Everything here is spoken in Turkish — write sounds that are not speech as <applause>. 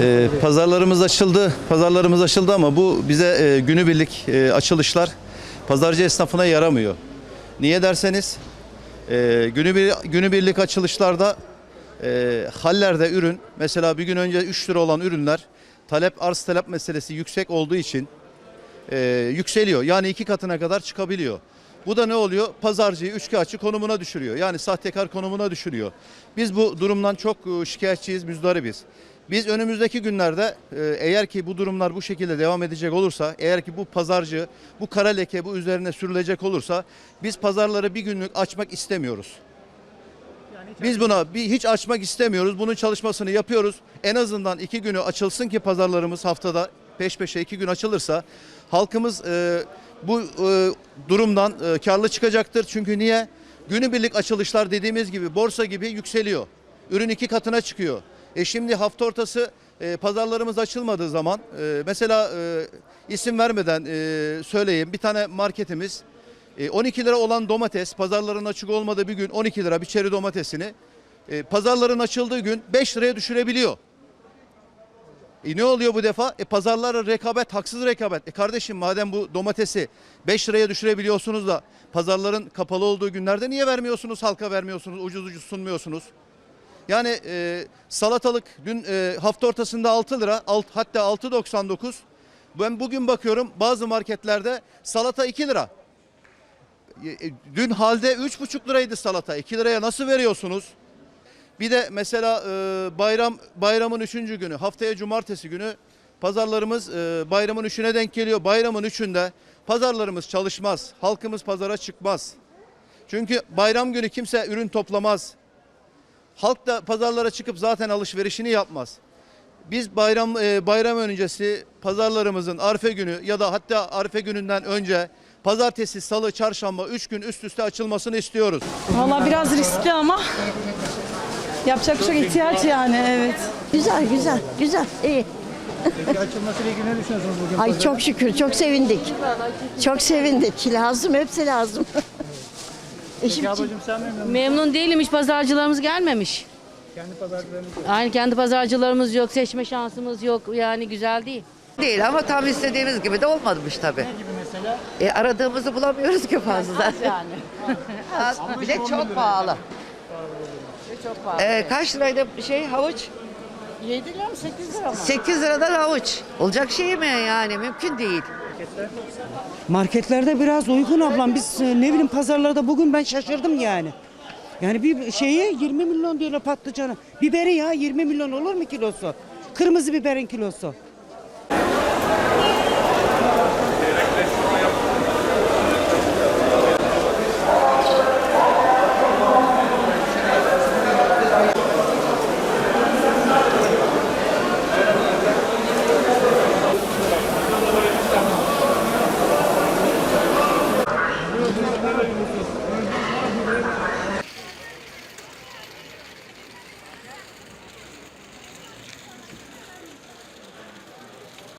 Ee, pazarlarımız açıldı. Pazarlarımız açıldı ama bu bize e, günübirlik e, açılışlar pazarcı esnafına yaramıyor. Niye derseniz e, günübir, günübirlik açılışlarda e, hallerde ürün mesela bir gün önce 3 lira olan ürünler talep arz talep meselesi yüksek olduğu için e, yükseliyor. Yani iki katına kadar çıkabiliyor. Bu da ne oluyor? Pazarcıyı üçkağıtçı konumuna düşürüyor. Yani sahtekar konumuna düşürüyor. Biz bu durumdan çok e, şikayetçiyiz, müzdaribiz. Biz önümüzdeki günlerde e, eğer ki bu durumlar bu şekilde devam edecek olursa, eğer ki bu pazarcı, bu kara leke bu üzerine sürülecek olursa biz pazarları bir günlük açmak istemiyoruz. Biz buna bir hiç açmak istemiyoruz. Bunun çalışmasını yapıyoruz. En azından iki günü açılsın ki pazarlarımız haftada peş peşe iki gün açılırsa halkımız e, bu e, durumdan e, karlı çıkacaktır. Çünkü niye? Günübirlik açılışlar dediğimiz gibi borsa gibi yükseliyor. Ürün iki katına çıkıyor. E şimdi hafta ortası e, pazarlarımız açılmadığı zaman e, mesela e, isim vermeden e, söyleyeyim bir tane marketimiz e, 12 lira olan domates pazarların açık olmadığı bir gün 12 lira bir çeri domatesini e, pazarların açıldığı gün 5 liraya düşürebiliyor. E ne oluyor bu defa? E pazarlara rekabet, haksız rekabet. E kardeşim madem bu domatesi 5 liraya düşürebiliyorsunuz da pazarların kapalı olduğu günlerde niye vermiyorsunuz halka vermiyorsunuz, ucuz ucuz sunmuyorsunuz? Yani e, salatalık dün e, hafta ortasında 6 lira, alt, hatta 6.99. Ben bugün bakıyorum bazı marketlerde salata 2 lira. E, e, Dün halde 3,5 liraydı salata. 2 liraya nasıl veriyorsunuz? Bir de mesela e, bayram bayramın 3. günü haftaya cumartesi günü pazarlarımız e, bayramın 3'üne denk geliyor. Bayramın 3'ünde pazarlarımız çalışmaz. Halkımız pazara çıkmaz. Çünkü bayram günü kimse ürün toplamaz. Halk da pazarlara çıkıp zaten alışverişini yapmaz. Biz bayram e, bayram öncesi pazarlarımızın Arife günü ya da hatta Arife gününden önce pazartesi, salı, çarşamba 3 gün üst üste açılmasını istiyoruz. Valla biraz riskli ama yapacak bir yok, ihtiyaç yani evet. Güzel güzel güzel iyi. Peki açılmasıyla ilgili ne düşünüyorsunuz bugün? Ay pazarın? çok şükür çok sevindik. Çok sevindik. Lazım hepsi lazım. <laughs> Eşim Peki ablacığım sen memnun musun? Memnun değilim hiç pazarcılarımız gelmemiş. Kendi pazarcılarınız Aynı kendi pazarcılarımız yok, seçme şansımız yok. Yani güzel değil. Değil ama tam istediğimiz gibi de olmamış tabii. ne gibi mesela? E, aradığımızı bulamıyoruz ki fazla. Yani. Az, bir de çok pahalı. Çok pahalı. E, kaç liraydı şey havuç? 7 lira mı 8 lira mı? 8 liradan havuç. Olacak şey mi yani? Mümkün değil. Marketlerde biraz uygun ablam. Biz e, ne bileyim pazarlarda bugün ben şaşırdım yani. Yani bir şeyi 20 milyon diyorlar patlıcanı. Biberi ya 20 milyon olur mu kilosu? Kırmızı biberin kilosu.